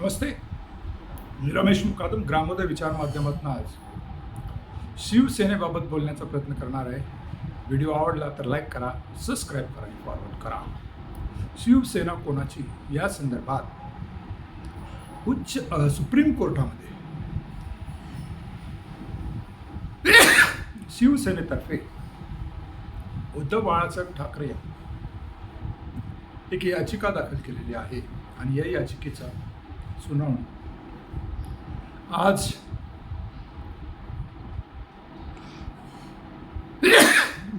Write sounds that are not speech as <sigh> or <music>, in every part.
नमस्ते. मी रमेश मुकादम ग्रामोदय विचार माध्यमातून आज शिवसेनेबाबत बोलण्याचा प्रयत्न करणार आहे. व्हिडिओ आवडला तर लाईक करा सबस्क्राईब करा आणि फॉरवर्ड करा. शिवसेना कोणाची? या संदर्भात उच्च सुप्रीम कोर्टामध्ये शिवसेनेतर्फे उद्धव बाळासाहेब ठाकरे एक याचिका दाखल केलेली आहे. आणि या याचिकेचा सुनावणी आज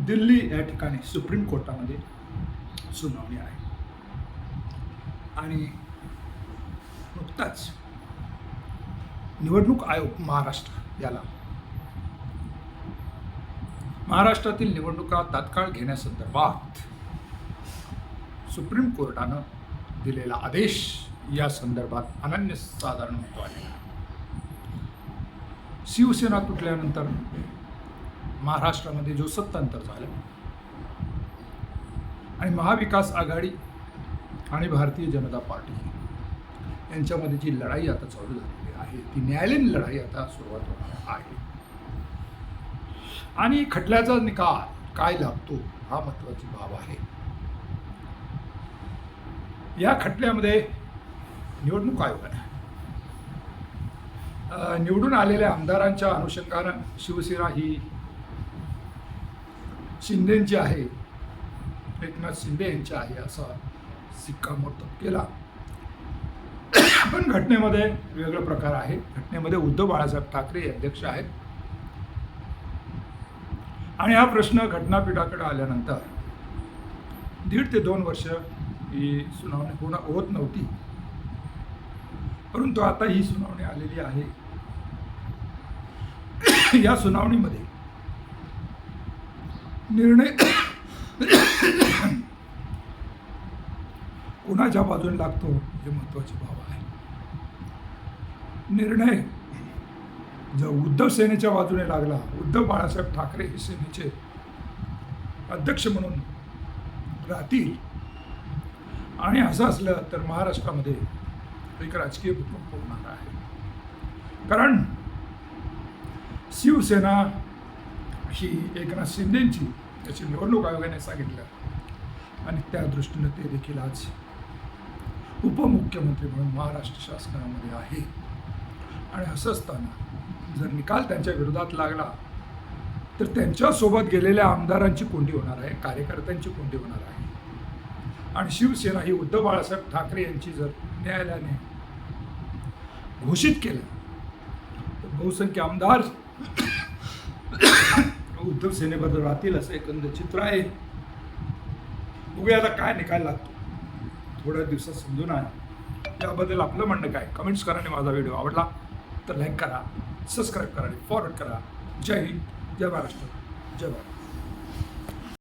दिल्ली या ठिकाणी सुप्रीम कोर्टामध्ये सुनावणी आहे. आणि नुकताच निवडणूक आयोग महाराष्ट्र याला महाराष्ट्रातील निवडणुका तात्काळ घेण्यासंदर्भात सुप्रीम कोर्टानं दिलेला आदेश या संदर्भात अनन्यसाधारण साधारण महत्त्व आहे. शिवसेना तुटल्यानंतर महाराष्ट्रामध्ये जो सत्तांतर झालं आणि महाविकास आघाडी आणि भारतीय जनता पार्टी यांच्यामध्ये जी लढाई आता चालू झालेली आहे ती न्यायालयीन लढाई आता सुरुवात होणार आहे आणि खटल्याचा निकाल काय लागतो हा महत्वाची बाब आहे या खटल्यामध्ये निवडणूक आयोग आहे. निवडून आलेल्या आमदारांच्या अनुषंगानं शिवसेना ही शिंदेची आहे. एकनाथ शिंदे यांची आहे असा सिक्कामोर्तब केला. पण घटनेमध्ये वेगळा प्रकार आहे. घटनेमध्ये उद्धव बाळासाहेब ठाकरे अध्यक्ष आहेत. आणि हा प्रश्न घटनापीठाकडे आल्यानंतर दीड ते दोन वर्ष ही सुनावणी होणं होत नव्हती. परंतु आता ही सुनावणी आलेली आहे. <coughs> या सुनावणीमध्ये निर्णय <coughs> कुणाच्या बाजूने लागतो हे महत्वाची बाब आहे. निर्णय जर उद्धव सेनेच्या बाजूने लागला उद्धव बाळासाहेब ठाकरे हे सेनेचे अध्यक्ष म्हणून राहतील. आणि असं असलं तर महाराष्ट्रामध्ये एक राजकीय भूकंप होणार आहे. कारण शिवसेना ही एकनाथ शिंदेची त्याची निवडणूक आयोगाने सांगितलं आणि त्या दृष्टीनं ते देखील आज उपमुख्यमंत्री म्हणून महाराष्ट्र शासनामध्ये आहे. आणि असं असताना जर निकाल त्यांच्या विरोधात लागला तर त्यांच्यासोबत गेलेल्या आमदारांची कोंडी होणार आहे कार्यकर्त्यांची कोंडी होणार आहे. आणि शिवसेना ही उद्धव बाळासाहेब ठाकरे यांची जर न्यायालयाने घोषित केलं तर बहुसंख्य आमदार उद्धव सेनेबद्दल राहतील असं एकंदर चित्र आहे. बघूया आता काय निकाल लागतो. थोड्या दिवसात समजून आहे त्याबद्दल आपलं म्हणणं काय? कमेंट्स करा आणि माझा व्हिडिओ आवडला तर लाईक करा सबस्क्राईब करा आणि फॉरवर्ड करा. जय हिंद जय महाराष्ट्र जय भारत.